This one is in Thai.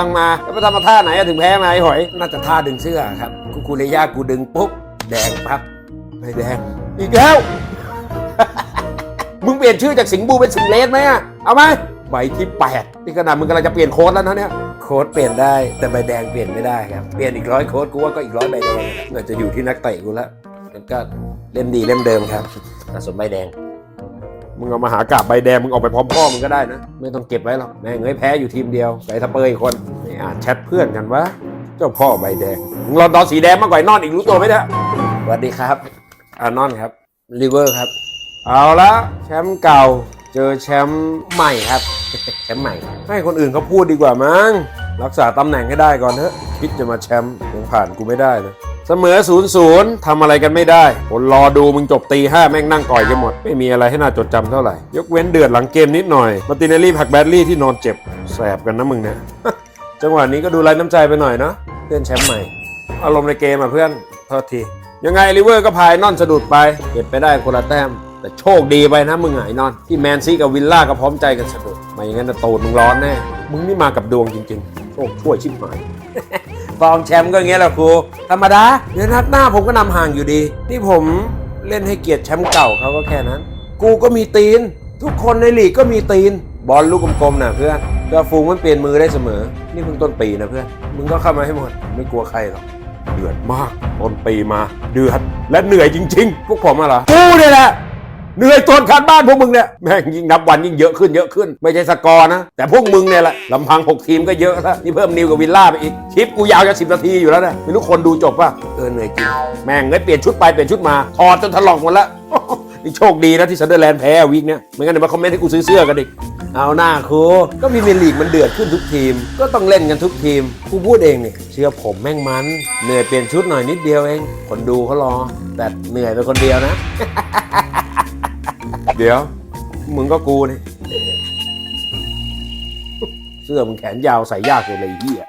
ตั้งมาแล้วไปทำมาท่าไหนอะถึงแพ้มาไอ้หอย น่าจะท่าดึงเสื้อครับกูกูเลยยากกูดึงปุ๊บแดงปั๊บไม่แดง อีกแล้ว มึงเปลี่ยนชื่อจากสิงห์บูเป็นสิงห์เลสไหมอะเอาไหมใบที่แปดนี่ขนาดมึงกำลังจะเปลี่ยนโค้ดแล้วนะเนี่ยโค้ดเปลี่ยนได้แต่ใบแดงเปลี่ยนไม่ได้ครับเปลี่ยนอีกร้อยโค้ดกูว่าก็อีกร้อยใบแดงน่าจะอยู่ที่นักเตะกูแล้วแล้วก็เล่มดีเล่มเดิมครับสะสมใบแดงมึงเอามาหากาบใบแดงมึงออกไปพร้อมพ่อมึงก็ได้นะ ไม่ต้องเก็บไว้หรอกแม่งเอ้ยแพ้อยู่ทีมเดียวใส่ทัพเปอร์อีกคนไม่ อ่านแชทเพื่อนกันวะเจ้าพ่อใบแดงมึงรอนดอนสีแดงมากกว่าไอ้นอนอีกรู้ตัวไหมเนี่ยสวัสดีครับอานอนครับลิเวอร์ครับ เอาละแชมป์เก่าเจอแชมป์ใหม่ครับ แชมป์ใหม่ ให้คนอื่นเขาพูดดีกว่ามั้งรักษาตำแหน่งให้ได้ก่อนเถอะคิดจะมาแชมป์ยังผ่านกูไม่ได้เลยเสมอศูนย์ศูนย์ทำอะไรกันไม่ได้คนรอดูมึงจบตีห้าแม่งนั่งก่อยกันหมด ไม่มีอะไรให้น่าจดจำเท่าไหร่ ยกเว้นเดือดหลังเกมนิดหน่อย มาร์ติเนลลี่ผลักแบดลี่ที่นอนเจ็บ แสบกันนะมึงเนี่ย จังหวะนี้ก็ดูไร้น้ำใจไปหน่อยเนาะเพื่อนแชมป์ใหม่ อารมณ์ในเกมอะเพื่อนโทษที ยังไงลิเวอร์ก็พายนอนสะดุดไป เก็บไปได้คนละแต้ม แต่โชคดีไปนะมึงหายนอน ที่แมนซีกับวิลล่าก็พร้อมใจกันสะดุดไม่อย่างนั้นจะโตดมึงร้อนแน่มึงนี่มากับดวงจริงๆโชคช่วยชิบหายฟองแชมป์ก็อย่างเงี้ยแหละครูธรรมดาเดี๋ยวนัดหน้าผมก็นำห่างอยู่ดี นี่ผมเล่นให้เกียรติแชมป์เก่าเขาก็แค่นั้น กูก็มีตีน ทุกคนในลีกก็มีตีน บอลลูกกลมๆนะเพื่อน กาฟูงมันเปลี่ยนมือได้เสมอ นี่เพิ่งต้นปีนะเพื่อน มึงก็เข้ามาให้หมด ไม่กลัวใครหรอก เดือดมาก ต้นปีมา เดือด และเหนื่อยจริง ๆ พวกผมอะเหรอกูเนี่ยแหละ เหนื่อยจนคันบ้านพวกมึงเนี่ย แม่งยิ่งนับวันยิ่งเยอะขึ้นเยอะขึ้น ไม่ใช่สกอร์นะ แต่พวกมึงเนี่ยแหละลำพัง 6 ทีมก็เยอะแล้วนี่เพิ่มนิวกับวิลล่าไปอีก คลิปกูยาวจะสิบนาทีอยู่แล้วนะ ไม่รู้คนดูจบป่ะ เออเหนื่อยจริง แม่งเงยเปลี่ยนชุดไปเปลี่ยนชุดมา ถอดจนถลอกหมดแล้วนี่โชคดีนะที่ซันเดอร์แลนด์แพ้วีคเนี้ยไม่งั้นเดี๋ยวมาคอมเมนต์ให้กูซื้อเสื้อกันอีก เอาหน้าครูก็พรีเมียร์ลีกมันเดือดขึ้นทุกทีม ก็ต้องเล่นกันทุกทีมกูพูดเองเนี่ยเชื่อผมแม่งมันเหนื่อยเปลี่ยนชุดหน่อยนิดเดียวเอง คนดูเขารอ แต่เหนื่อยเป็นคนเดียวนะ เดี๋ยว มึงก็กูนี่เสื้อมึงแขนยาวใส่ยากเลยไอ้เหี้ย